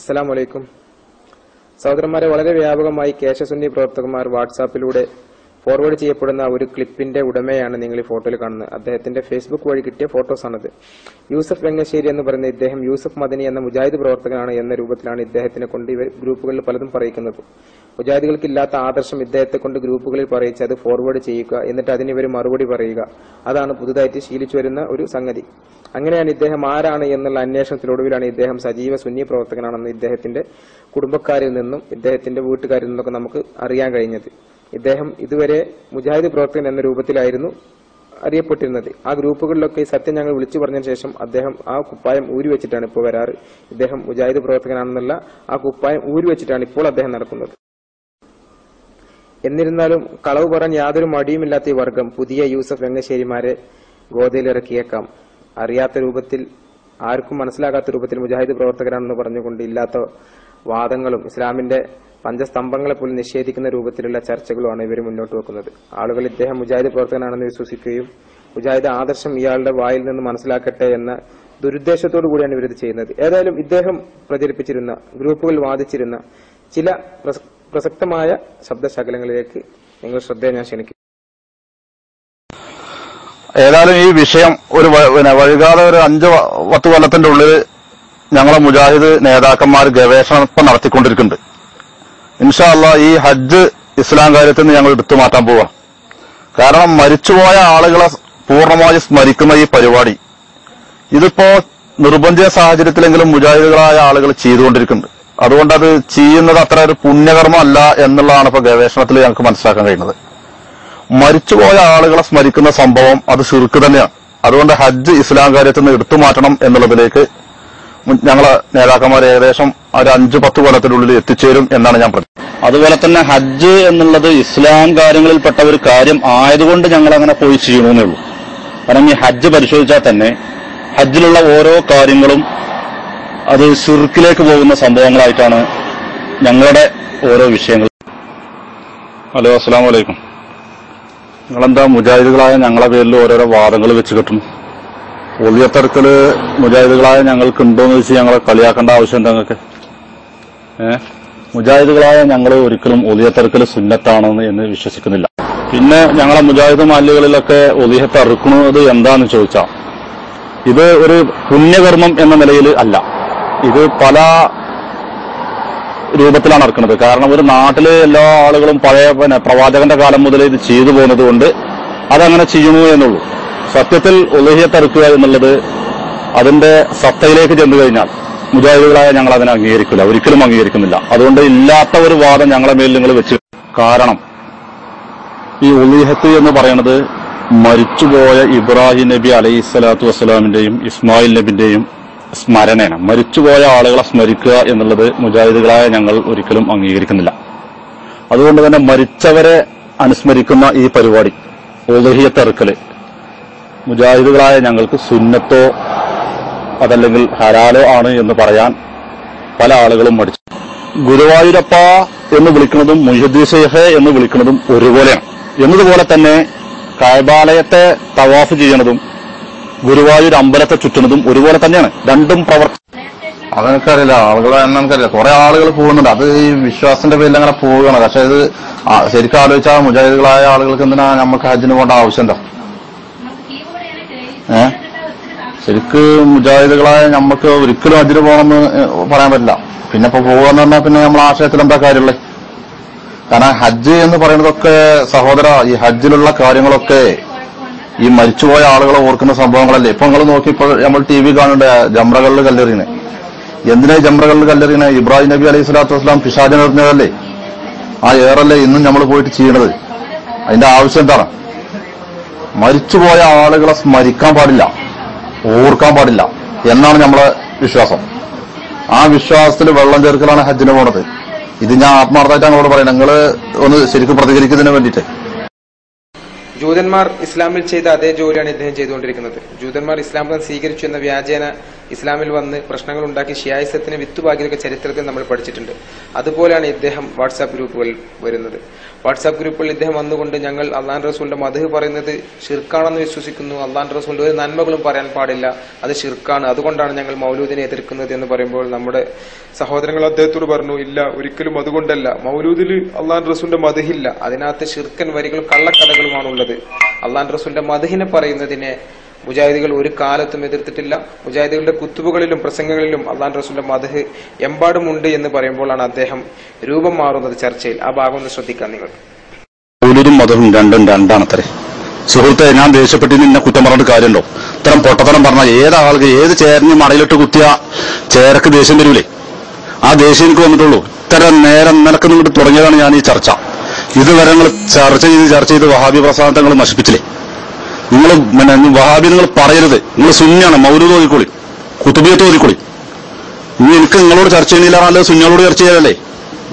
അസ്സലാം വലൈക്കും സഹോദരന്മാരെ വളരെ വ്യാപകമായി കേശസുന്നി പ്രവർത്തകന്മാർ വാട്സാപ്പിലൂടെ ഫോർവേഡ് ചെയ്യപ്പെടുന്ന ഒരു ക്ലിപ്പിന്റെ ഉടമയാണ് നിങ്ങൾ ഈ ഫോട്ടോയിൽ കാണുന്നത്. അദ്ദേഹത്തിന്റെ ഫേസ്ബുക്ക് വഴി കിട്ടിയ ഫോട്ടോസാണത് യൂസഫ് വെങ്ങശ്ശേരി എന്ന് പറയുന്ന ഇദ്ദേഹം യൂസഫ് മദനി എന്ന മുജാഹിദ് പ്രവർത്തകനാണ് എന്ന രൂപത്തിലാണ് ഇദ്ദേഹത്തിനെ കൊണ്ട് ഇവർ ഗ്രൂപ്പുകളിൽ പലതും പറയിക്കുന്നത്. മുജാഹിദികൾക്ക് ഇല്ലാത്ത ആദർശം ഇദ്ദേഹത്തെ കൊണ്ട് ഗ്രൂപ്പുകളിൽ പറയിച്ച് അത് ഫോർവേഡ് ചെയ്യുക എന്നിട്ട് അതിന് ഇവർ മറുപടി പറയുക. അതാണ് പുതുതായിട്ട് ശീലിച്ചു വരുന്ന ഒരു സംഗതി. അങ്ങനെയാണ് ഇദ്ദേഹം ആരാണ് എന്നുള്ള അന്വേഷണത്തിലൊടുവിലാണ് ഇദ്ദേഹം സജീവ സുന്നി പ്രവർത്തകനാണെന്ന് ഇദ്ദേഹത്തിന്റെ കുടുംബക്കാരിൽ നിന്നും ഇദ്ദേഹത്തിന്റെ വീട്ടുകാരിൽ നിന്നൊക്കെ നമുക്ക് അറിയാൻ കഴിഞ്ഞത്. ഇദ്ദേഹം ഇതുവരെ മുജാഹിദ് പ്രവർത്തകൻ എന്ന രൂപത്തിലായിരുന്നു അറിയപ്പെട്ടിരുന്നത്. ആ ഗ്രൂപ്പുകളിലൊക്കെ സത്യം ഞങ്ങൾ വിളിച്ചു പറഞ്ഞതിന് ശേഷം അദ്ദേഹം ആ കുപ്പായം ഊരി വെച്ചിട്ടാണ് ഇപ്പോൾ വരാറ്. ഇദ്ദേഹം മുജാഹിദ് പ്രവർത്തകനാണെന്നുള്ള ആ കുപ്പായം ഊരി വെച്ചിട്ടാണ് ഇപ്പോൾ അദ്ദേഹം നടക്കുന്നത്. എന്നിരുന്നാലും കളവ് പറയാൻ യാതൊരു മടിയുമില്ലാത്ത ഈ വർഗം പുതിയ യൂസഫ് വെങ്ങശ്ശേരിമാരെ ഗോതയിലിറക്കിയേക്കാം. അറിയാത്ത രൂപത്തിൽ ആർക്കും മനസ്സിലാകാത്ത രൂപത്തിൽ മുജാഹിദ് പ്രവർത്തകരാണെന്ന് പറഞ്ഞുകൊണ്ട് ഇല്ലാത്ത വാദങ്ങളും ഇസ്ലാമിന്റെ പഞ്ചസ്തംഭങ്ങളെ പോലും നിഷേധിക്കുന്ന രൂപത്തിലുള്ള ചർച്ചകളുമാണ് ഇവർ മുന്നോട്ട് വെക്കുന്നത്. ആളുകൾ ഇദ്ദേഹം മുജാഹിദ് പ്രവർത്തകനാണെന്ന് വിശ്വസിക്കുകയും മുജാഹിദ് ആദർശം ഇയാളുടെ വായിൽ നിന്ന് മനസ്സിലാക്കട്ടെ എന്ന ദുരുദ്ദേശത്തോടു കൂടിയാണ് ഇവരിത് ചെയ്യുന്നത്. ഏതായാലും ഇദ്ദേഹം പ്രചരിപ്പിച്ചിരുന്ന ഗ്രൂപ്പുകൾ വാദിച്ചിരുന്ന ചില പ്രസക്തമായ ശബ്ദശകലങ്ങളിലേക്ക് നിങ്ങൾ ശ്രദ്ധ ഞാൻ ക്ഷണിക്കും ഏതായാലും ഈ വിഷയം ഒരു വഴുകാതെ ഒരു അഞ്ച് പത്ത് കൊല്ലത്തിന്റെ ഉള്ളിൽ ഞങ്ങളെ മുജാഹിദ് നേതാക്കന്മാർ ഗവേഷണം ഇപ്പം നടത്തിക്കൊണ്ടിരിക്കുന്നുണ്ട്. ഇൻഷാല്ല ഈ ഹജ്ജ് ഇസ്ലാം കാര്യത്തിൽ നിന്ന് ഞങ്ങൾ എടുത്തു മാറ്റാൻ പോവാം. കാരണം മരിച്ചുപോയ ആളുകളെ പൂർണമായി സ്മരിക്കുന്ന ഈ പരിപാടി ഇതിപ്പോ നിർബന്ധിത സാഹചര്യത്തിലെങ്കിലും മുജാഹിദുകളായ ആളുകൾ ചെയ്തുകൊണ്ടിരിക്കുന്നുണ്ട്. അതുകൊണ്ട് അത് ചെയ്യുന്നത് അത്ര ഒരു പുണ്യകർമ്മമല്ല എന്നുള്ളതാണ് ഇപ്പൊ ഗവേഷണത്തിൽ ഞങ്ങൾക്ക് മനസ്സിലാക്കാൻ കഴിയുന്നത്. മരിച്ചുപോയ ആളുകളെ സ്മരിക്കുന്ന സംഭവം അത് ശിർക്ക് തന്നെയാണ്. അതുകൊണ്ട് ഹജ്ജ് ഇസ്ലാം കാര്യത്തിൽ നിന്ന് എടുത്തു മാറ്റണം എന്നുള്ളതിലേക്ക് ഞങ്ങളെ നേതാക്കന്മാർ ഏകദേശം ഒരു അഞ്ചു പത്ത് കൊല്ലത്തിനുള്ളിൽ എത്തിച്ചേരും എന്നാണ് ഞാൻ പറഞ്ഞത് അതുപോലെ തന്നെ ഹജ്ജ് എന്നുള്ളത് ഇസ്ലാം കാര്യങ്ങളിൽപ്പെട്ട ഒരു കാര്യം ആയതുകൊണ്ട് ഞങ്ങൾ അങ്ങനെ പോയി ചെയ്യണമെന്നേ ഉള്ളൂ. കാരണം ഈ ഹജ്ജ് പരിശോധിച്ചാൽ തന്നെ ഹജ്ജിലുള്ള ഓരോ കാര്യങ്ങളും അത് ഷിർക്കിലേക്ക് പോകുന്ന സംഭവങ്ങളായിട്ടാണ് ഞങ്ങളുടെ ഓരോ വിഷയങ്ങൾ. ഹലോ അസ്സാം വലൈക്കും നിങ്ങളെന്താ മുജാഹിദുകളായ ഞങ്ങളെ പേരിൽ ഓരോരോ വാദങ്ങൾ വെച്ച് കിട്ടുന്നു? ഒളിയത്തർക്കൽ മുജാഹിദുകളായ ഞങ്ങൾക്ക് ഉണ്ടോന്ന് വെച്ച് ഞങ്ങളെ കളിയാക്കേണ്ട ആവശ്യം എന്താ നിങ്ങൾക്ക്? ഏ? മുജാഹിദുകളായ ഞങ്ങൾ ഒരിക്കലും ഒലിയത്തർക്കൽ സുന്നത്താണെന്ന് എന്ന് വിശ്വസിക്കുന്നില്ല. പിന്നെ ഞങ്ങളെ മുജാഹിദ് മാലികളിലൊക്കെ ഒലിയത്ത് അറുക്കുന്നത് എന്താന്ന് ചോദിച്ചാൽ ഇത് ഒരു പുണ്യകർമ്മം എന്ന നിലയിൽ അല്ല. ഇത് പല രൂപത്തിലാണ് നടക്കുന്നത് കാരണം ഒരു നാട്ടിലെ എല്ലാ ആളുകളും പഴയ പ്രവാചകന്റെ കാലം മുതൽ ഇത് ചെയ്തു പോകുന്നത് കൊണ്ട് അതങ്ങനെ ചെയ്യുന്നു എന്നുള്ളൂ. സത്യത്തിൽ ഉലഹിയത്തറുക്കുക എന്നുള്ളത് അതിന്റെ സത്തയിലേക്ക് ചെന്നു കഴിഞ്ഞാൽ മുജാഹിദുകളായ ഞങ്ങൾ അതിനെ അംഗീകരിക്കില്ല. ഒരിക്കലും അംഗീകരിക്കുന്നില്ല. അതുകൊണ്ട് ഇല്ലാത്ത ഒരു വാദം ഞങ്ങളെ മേൽ നിങ്ങൾ വെച്ച് കാരണം ഈ ഉലീഹത്ത് എന്ന് പറയുന്നത് മരിച്ചുപോയ ഇബ്രാഹിം നബി അലൈഹി സ്വലാത്തു വസ്സലാമിന്റെയും ഇസ്മായിൽ നബിന്റെയും സ്മരണയാണ്. മരിച്ചുപോയ ആളുകളെ സ്മരിക്കുക എന്നുള്ളത് മുജാഹിദുകളായ ഞങ്ങൾ ഒരിക്കലും അംഗീകരിക്കുന്നില്ല. അതുകൊണ്ട് തന്നെ മരിച്ചവരെ അനുസ്മരിക്കുന്ന ഈ പരിപാടി ഉലഹിയത്തെറുക്കൽ മുജാഹിദുകളായ ഞങ്ങൾക്ക് സുന്നത്തോ അതല്ലെങ്കിൽ ഹരാലോ ആണ് എന്ന് പറയാൻ പല ആളുകളും മടിച്ചു. ഗുരുവായൂരപ്പ എന്ന് വിളിക്കുന്നതും മുഹദ്ദി ഷെയ്ഖ് എന്ന് വിളിക്കുന്നതും ഒരുപോലെയാണ്. എന്നതുപോലെ തന്നെ കായബാലയത്തെ തവാഫ് ചെയ്യണതും ഗുരുവായൂർ അമ്പലത്തെ ചുറ്റുന്നതും ഒരുപോലെ തന്നെയാണ്. രണ്ടും പ്രവർത്തി അതെനിക്കറിയില്ല. ആളുകളെ എനിക്കറിയില്ല കുറെ ആളുകൾ പോകുന്നുണ്ട്. അത് ഈ വിശ്വാസത്തിന്റെ പേരിൽ അങ്ങനെ പോവുകയാണ്. പക്ഷെ ഇത് ശരിക്കും ആലോചിച്ചാൽ മുജാഹിദുകളായ ആളുകൾക്ക് എന്തിനാ നമുക്ക് ഹജ്ജിന് പോകേണ്ട ആവശ്യം എന്താ ഏ ശരിക്ക് മുജാഹിദുകളായ നമുക്ക് ഒരിക്കലും അതിന് പോകണമെന്ന് പറയാൻ പറ്റില്ല. പിന്നെ ഇപ്പൊ എന്ന് പറഞ്ഞാൽ പിന്നെ നമ്മൾ ആശയത്തിൽ എന്താ കാര്യമുള്ളത് കാരണം ഹജ്ജ് എന്ന് പറയുന്നതൊക്കെ സഹോദര ഈ ഹജ്ജിലുള്ള കാര്യങ്ങളൊക്കെ ഈ മരിച്ചുപോയ ആളുകളെ ഓർക്കുന്ന സംഭവങ്ങളല്ലേ? ഇപ്പൊ നിങ്ങൾ നോക്കി ഇപ്പൊ നമ്മൾ ടി വി കാണുന്നുണ്ട് ജമ്രകളിൽ കല്ലെറിയണേ. എന്തിനാ ജമ്രകളിൽ കല്ലെറിയണേ? ഇബ്രാഹിം നബി അലൈഹി സ്വലാത്തു പിഷാജൻ എറിഞ്ഞതല്ലേ ആ ഏറല്ലേ ഇന്നും നമ്മൾ പോയിട്ട് ചെയ്യണത്. അതിന്റെ ആവശ്യം എന്താണ്? മരിച്ചുപോയ ആളുകളെ സ്മരിക്കാൻ പാടില്ല. ഓർക്കാൻ പാടില്ല. എന്നാണ് നമ്മളെ വിശ്വാസം. ആ വിശ്വാസത്തിൽ വെള്ളം ചേർക്കലാണ് ഹജ്ജിന് പോണത്. ഇത് ഞാൻ ആത്മാർത്ഥമായിട്ട് അങ്ങോട്ട് പറയാം നിങ്ങൾ ഒന്ന് ശരിക്കും പ്രതികരിക്കുന്നതിന് വേണ്ടിയിട്ട്. ജൂതന്മാർ ഇസ്ലാമിൽ ചെയ്ത അതേ ജോലിയാണ് ഇദ്ദേഹം ചെയ്തുകൊണ്ടിരിക്കുന്നത്. ജൂതന്മാർ ഇസ്ലാം സ്വീകരിച്ചു എന്ന വ്യാജേന ഇസ്ലാമിൽ വന്ന് പ്രശ്നങ്ങൾ ഉണ്ടാക്കി ഷിയായിസത്തിന് വിത്തുപാകിയതൊക്കെ ചരിത്രത്തിൽ നമ്മൾ പഠിച്ചിട്ടുണ്ട്. അതുപോലെയാണ് ഇദ്ദേഹം വാട്സാപ്പ് ഗ്രൂപ്പുകളിൽ വരുന്നത്. വാട്സാപ്പ് ഗ്രൂപ്പുകളിൽ ഇദ്ദേഹം വന്നുകൊണ്ട് ഞങ്ങൾ അള്ളാൻ റസൂലിന്റെ മധു പറയുന്നത് ഷിർക്കാണെന്ന് വിശ്വസിക്കുന്നു. അള്ളാൻ റസൂലിന്റെ ഒരു നന്മകളും പറയാൻ പാടില്ല. അത് ഷിർക്കാണ് അതുകൊണ്ടാണ് ഞങ്ങൾ മൗലൂദിനെ എതിർക്കുന്നത് എന്ന് പറയുമ്പോൾ നമ്മുടെ സഹോദരങ്ങൾ അദ്ദേഹത്തോട് പറഞ്ഞു ഇല്ല ഒരിക്കലും അതുകൊണ്ടല്ല. മൗലൂദിൽ അള്ളാൻ റസൂലിന്റെ മധുഹില്ല അതിനകത്ത് ഷിർക്കൻ വരികളും കള്ളക്കഥകളുമാണ് ഉള്ളത് അള്ളാൻ റസൂലിന്റെ മധുഹിനെ പറയുന്നതിനെ മുജാഹിദികൾ ഒരു കാലത്തും എതിർത്തിട്ടില്ല. മുജാഹിദികളുടെ കുത്തുബുകളിലും പ്രസംഗങ്ങളിലും അള്ളാൻ റസൂലിന്റെ എമ്പാടും എമ്പാടുമുണ്ട് എന്ന് പറയുമ്പോഴാണ് അദ്ദേഹം രൂപം മാറുന്നത് ചർച്ചയിൽ. ആ ഭാഗം ഒന്ന് ശ്രദ്ധിക്കാം നിങ്ങൾ. മൗലൂദും മതവും രണ്ടും രണ്ടാണത്രേ. സുഹൃത്തെ ഞാൻ ദേഷ്യപ്പെട്ട് നിന്നെ കുറ്റം പറഞ്ഞിട്ട് കാര്യമുണ്ടോ? ഇത്തരം പൊട്ടത്തരം പറഞ്ഞ ഏതാൾക്ക് ഏത് ചേരഞ്ഞ് മടയിലിട്ട് കുത്തിയ ചേരക്ക് ദേഷ്യം വരൂലേ? ആ ദേഷ്യം എനിക്ക് വന്നിട്ടുള്ളൂ. ഇത്തരം നേരം നിനക്ക് നിങ്ങോട്ട് തുടങ്ങിയതാണ് ഞാൻ ഈ ചർച്ച. ഇതുവരെ ചർച്ച ചെയ്ത് ചർച്ച ചെയ്ത് വഹാബി പ്രസ്ഥാനത്തെ നശിപ്പിച്ചില്ലേ? നിങ്ങൾ പിന്നെ വഹാബി നിങ്ങൾ പറയരുത്. നിങ്ങൾ സുന്നിയാണ് മൗലൂദ് ഓതിക്കോളി കുത്തുബിയത്ത് ഓതിക്കോളി. ഇനി എനിക്ക് നിങ്ങളോട് ചർച്ച ചെയ്യുന്നില്ല നല്ലത് സുന്നികളോട് ചർച്ച ചെയ്യാനല്ലേ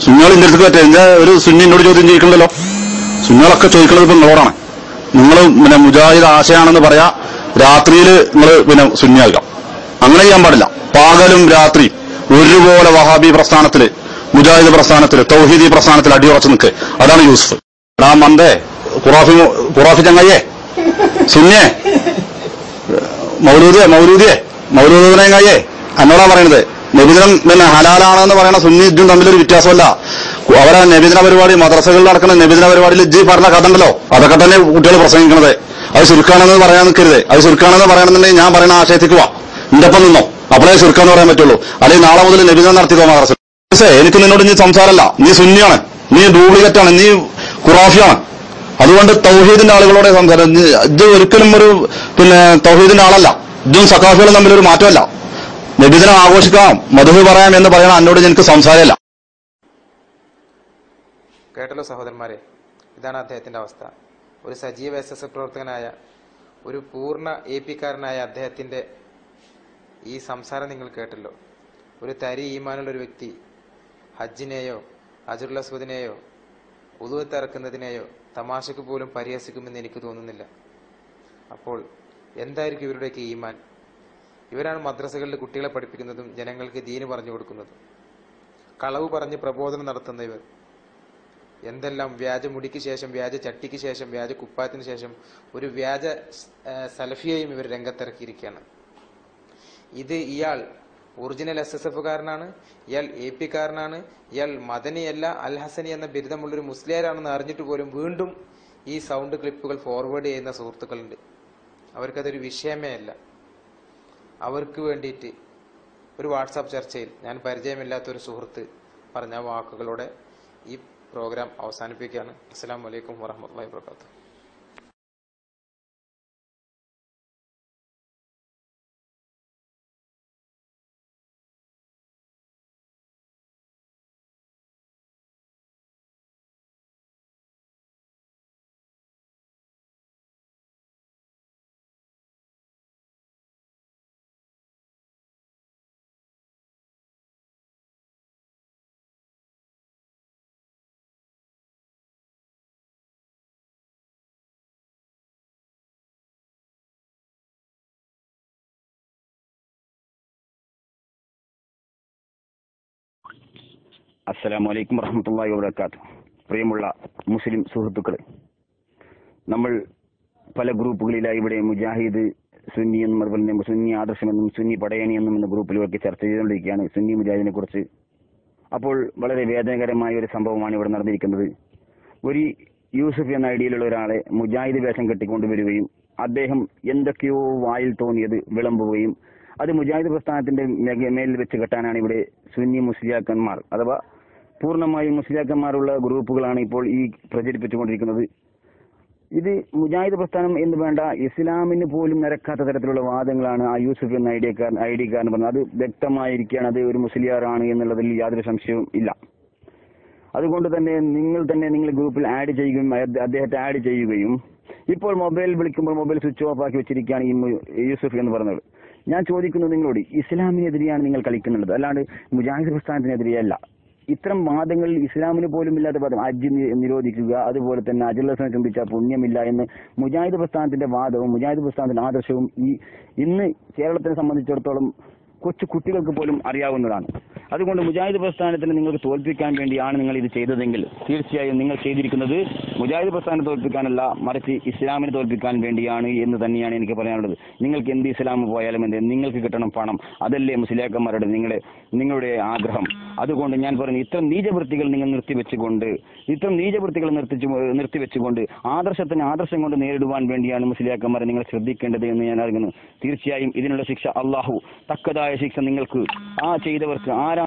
സുന്നികൾ ഇന്റെ അടുത്ത് പറ്റേ എന്റെ ഒരു സുന്നി എന്നോട് ചോദ്യം ചെയ്യിക്കണ്ടല്ലോ? സുന്നികളൊക്കെ ചോദിക്കുന്നത് ഇപ്പൊ നിങ്ങളോടാണ്. നിങ്ങൾ പിന്നെ മുജാഹിദ് ആശയാണെന്ന് പറയാ രാത്രിയിൽ നിങ്ങൾ പിന്നെ സുന്നിയാകാം അങ്ങനെ ചെയ്യാൻ പാടില്ല. പാകലും രാത്രി ഒരുപോലെ വഹാബി പ്രസ്ഥാനത്തിൽ മുജാഹിദ് പ്രസ്ഥാനത്തിൽ തൗഹീദി പ്രസ്ഥാനത്തിൽ അടിയുറച്ച് നിൽക്ക് അതാണ് യൂസഫ്. ആ മന്ദേ ഖുറാഫി ഖുറാഫി ചങ്ങയ്യേ. സുന്നിയെ മൗലൂദിയെ മൗലൂദിയെ മൗലൂദിനെങ്ങായേ എന്നോടാ പറയണത്. നബിദിനം പിന്നെ ഹലാലാണെന്ന് പറയുന്ന സുന്നി ഇജ്ജും തമ്മിലൊരു വ്യത്യാസമല്ല. അവരെ നബിദിന പരിപാടി മദ്രസകളിൽ നടക്കുന്ന നബിദിന പരിപാടിയിൽ ഇജ്ജി പറഞ്ഞ കഥ ഉണ്ടല്ലോ അതൊക്കെ തന്നെ കുട്ടികൾ പ്രസംഗിക്കണത്. അത് ചുരുക്കാണെന്ന് പറയാൻ നിൽക്കരുത്. അത് ചുരുക്കാണെന്ന് പറയണമെന്നുണ്ടെങ്കിൽ ഞാൻ പറയുന്ന ആശയത്തേക്ക് വാ. നിന്റെ ഒപ്പം നിന്നോ. അപ്പോഴേ ചുരുക്കാന്ന് പറയാൻ പറ്റുള്ളൂ. അല്ലെങ്കിൽ നാളെ മുതൽ നബിദിനം നടത്തിക്കോ മദ്രസ. എനിക്ക് നിന്നോട് ഇനി സംസാരമല്ല. നീ സുന്നിയാണ്. നീ ഡ്യൂപ്ലിക്കറ്റാണ് നീ ഖുറാഫിയാണ് അതുകൊണ്ട് തൗഹീദിന്റെ ആളുകളോടെ സംസാരം. ഇത് ഒരിക്കലും ഒരു പിന്നെ തൗഹീദിന്റെ ആളല്ല. ഇതും സക്കാഫികളും തമ്മിലൊരു മാറ്റമല്ല. നബിദിനം ആഘോഷിക്കാം മധുഹ് പറയാം എന്ന് പറയണ എന്നോട് എനിക്ക് സംസാരമല്ല. കേട്ടല്ലോ സഹോദരന്മാരെ ഇതാണ് അദ്ദേഹത്തിന്റെ അവസ്ഥ. ഒരു സജീവ എസ് എസ് പ്രവർത്തകനായ ഒരു പൂർണ എ പിക്കാരനായ അദ്ദേഹത്തിന്റെ ഈ സംസാരം നിങ്ങൾ കേട്ടല്ലോ. ഒരു തരി ഈമാനുള്ള ഒരു വ്യക്തി ഹജ്ജിനെയോ അജുറുൽ അസ്വദിനെയോ ഉതുവത്തിറക്കുന്നതിനെയോ തമാശക്ക് പോലും പരിഹസിക്കുമെന്ന് എനിക്ക് തോന്നുന്നില്ല. അപ്പോൾ എന്തായിരിക്കും ഇവരുടെയൊക്കെ ഈമാൻ? ഇവരാണ് മദ്രസകളിൽ കുട്ടികളെ പഠിപ്പിക്കുന്നതും ജനങ്ങൾക്ക് ദീന് പറഞ്ഞു കൊടുക്കുന്നതും. കളവ് പറഞ്ഞ് പ്രബോധനം നടത്തുന്ന ഇവർ. എന്തെല്ലാം വ്യാജ മുടിക്ക് ശേഷം വ്യാജ ചട്ടിക്ക് ശേഷം വ്യാജ കുപ്പായത്തിന് ശേഷം ഒരു വ്യാജ സലഫിയെയും ഇവർ രംഗത്തിറക്കിയിരിക്കുകയാണ്. ഇത് ഇയാൾ ഒറിജിനൽ എസ് എസ് എഫ് കാരനാണ് ഇയാൾ എ പി കാരനാണ് ഇയാൾ മദനിയല്ല അൽ ഹസനി എന്ന ബിരുദമുള്ളൊരു മുസ്ലിയാരാണെന്ന് അറിഞ്ഞിട്ട് പോലും വീണ്ടും ഈ സൗണ്ട് ക്ലിപ്പുകൾ ഫോർവേഡ് ചെയ്യുന്ന സുഹൃത്തുക്കളുണ്ട്. അവർക്കതൊരു വിഷയമേ അല്ല. അവർക്ക് വേണ്ടിയിട്ട് ഒരു വാട്സാപ്പ് ചർച്ചയിൽ ഞാൻ പരിചയമില്ലാത്ത ഒരു സുഹൃത്ത് പറഞ്ഞ വാക്കുകളോടെ ഈ പ്രോഗ്രാം അവസാനിപ്പിക്കുകയാണ്. അസ്സാം വലൈക്കും വാഹമത്തല്ലാ വാത്തു അസ്സലാമു അലൈക്കും വറഹമത്തല്ലാഹി വബർക്കാത്തു പ്രിയമുള്ള മുസ്ലിം സുഹൃത്തുക്കളെ നമ്മൾ പല ഗ്രൂപ്പുകളിലായി ഇവിടെ മുജാഹിദ് സുന്നി എന്നും അതുപോലെ തന്നെ സുന്നി ആദർശമെന്നും സുന്നി പടയണി എന്നും എന്ന ഗ്രൂപ്പിലൊക്കെ ചർച്ച ചെയ്തുകൊണ്ടിരിക്കുകയാണ് സുന്നി മുജാഹിദിനെ കുറിച്ച്. അപ്പോൾ വളരെ വേദനകരമായ ഒരു സംഭവമാണ് ഇവിടെ നടന്നിരിക്കുന്നത്. ഒരു യൂസഫ് എന്ന ഐഡിയയിലുള്ള ഒരാളെ മുജാഹിദ് വേഷം കെട്ടിക്കൊണ്ടുവരികയും അദ്ദേഹം എന്തൊക്കെയോ വായിൽ തോന്നിയത് വിളമ്പുകയും അത് മുജാഹിദ് പ്രസ്ഥാനത്തിന്റെ മേലിൽ വെച്ച് കെട്ടാനാണ് ഇവിടെ സുന്നി മുസ്ലിയാക്കന്മാർ അഥവാ പൂർണമായും മുസ്ലിയാക്കന്മാരുള്ള ഗ്രൂപ്പുകളാണ് ഇപ്പോൾ ഈ പ്രചരിപ്പിച്ചുകൊണ്ടിരിക്കുന്നത്. ഇത് മുജാഹിദ് പ്രസ്ഥാനം എന്ന് വേണ്ട ഇസ്ലാമിന് പോലും നിരക്കാത്ത തരത്തിലുള്ള വാദങ്ങളാണ് ആ യൂസുഫ് എന്ന ഐഡിയക്കാരൻ കാരൻ പറഞ്ഞത്. അത് വ്യക്തമായിരിക്കുകയാണ് അത് ഒരു മുസ്ലിയാറാണ് എന്നുള്ളതിൽ യാതൊരു സംശയവും ഇല്ല. അതുകൊണ്ട് തന്നെ നിങ്ങൾ തന്നെ നിങ്ങൾ ഗ്രൂപ്പിൽ ആഡ് ചെയ്യുകയും അദ്ദേഹത്തെ ആഡ് ചെയ്യുകയും ഇപ്പോൾ മൊബൈൽ വിളിക്കുമ്പോൾ മൊബൈൽ സ്വിച്ച് ഓഫ് ആക്കി വെച്ചിരിക്കുകയാണ് ഈ യൂസുഫ് എന്ന് പറഞ്ഞത്. ഞാൻ ചോദിക്കുന്നത് നിങ്ങളോട് ഇസ്ലാമിനെതിരെയാണ് നിങ്ങൾ കളിക്കുന്നുള്ളത് അല്ലാണ്ട് മുജാഹിദ് പ്രസ്ഥാനത്തിനെതിരെയല്ല. ഇത്തരം വാദങ്ങളിൽ ഇസ്ലാമിന് പോലും ഇല്ലാത്ത വാദം അജ് നിരോധിക്കുക അതുപോലെ തന്നെ അജുല്ലസനെ ചുംബിച്ച പുണ്യമില്ല എന്ന് മുജാഹിദ് പ്രസ്ഥാനത്തിന്റെ വാദവും മുജാഹിദ് പ്രസ്ഥാനത്തിന്റെ ആദർശവും ഈ ഇന്ന് കേരളത്തിനെ സംബന്ധിച്ചിടത്തോളം കൊച്ചു കുട്ടികൾക്ക് പോലും അറിയാവുന്നതാണ്. അതുകൊണ്ട് മുജാഹിദ് പ്രസ്ഥാനത്തിന് നിങ്ങൾക്ക് തോൽപ്പിക്കാൻ വേണ്ടിയാണ് നിങ്ങൾ ഇത് ചെയ്തതെങ്കിൽ തീർച്ചയായും നിങ്ങൾ ചെയ്തിരിക്കുന്നത് മുജാഹിദ് പ്രസ്ഥാനം തോൽപ്പിക്കാനല്ല മറിച്ച് ഇസ്ലാമിനെ തോൽപ്പിക്കാൻ വേണ്ടിയാണ് എന്ന് തന്നെയാണ് എനിക്ക് പറയാനുള്ളത്. നിങ്ങൾക്ക് എന്ത് ഇസ്ലാം പോയാലും എന്ത് നിങ്ങൾക്ക് കിട്ടണം പണം. അതല്ലേ മുസ്ലിയാക്കന്മാരുടെ നിങ്ങളെ നിങ്ങളുടെ ആഗ്രഹം. അതുകൊണ്ട് ഞാൻ പറയുന്നു ഇത്തരം നീചവൃത്തികൾ നിങ്ങൾ നിർത്തിവെച്ചുകൊണ്ട് ഇത്തരം നീചവൃത്തികൾ നിർത്തി നിർത്തിവെച്ചുകൊണ്ട് ആദർശത്തിന് ആദർശം കൊണ്ട് നേരിടുവാൻ വേണ്ടിയാണ് മുസ്ലിയാക്കന്മാരെ നിങ്ങൾ ശ്രദ്ധിക്കേണ്ടത് എന്ന് ഞാൻ അറിയുന്നു. തീർച്ചയായും ഇതിനുള്ള ശിക്ഷ അള്ളാഹു തക്കതായ ശിക്ഷ നിങ്ങൾക്ക് ആ ചെയ്തവർക്ക് ആരെ